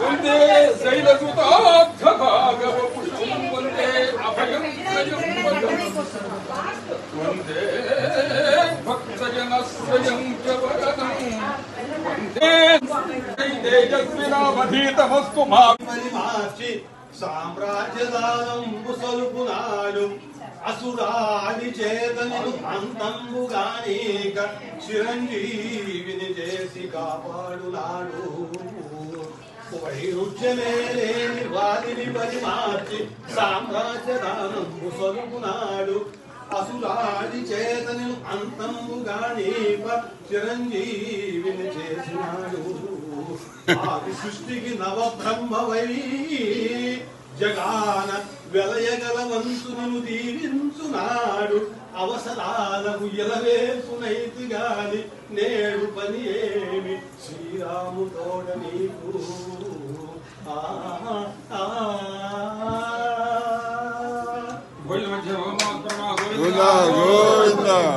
वंदे शैलसुताभगागवपुष्पं वंदे अभयं वंदे। మరి మార్చి సామ్రాజ్యదానం ముసలుపునాడు అసురాది చేతను అంతంబుగానీక చిరంజీవిని చేసి కాపాడునాడు వైరుధ్యమేలేని వారిని పరిమార్చి సామ్రాజ్యదానం అసురాది చేతను అంతంబుగానీక చిరంజీవిని చేసినాడు. ఆది సృష్టికి నవ బ్రహ్మవై జగాన వెలయగలవంతును దీవించునాడు. అవసరాలకు ఎలవేసునైతి గాని నేడు పని ఏమి? శ్రీరాముతోడ నీకు ఆ, Una, una.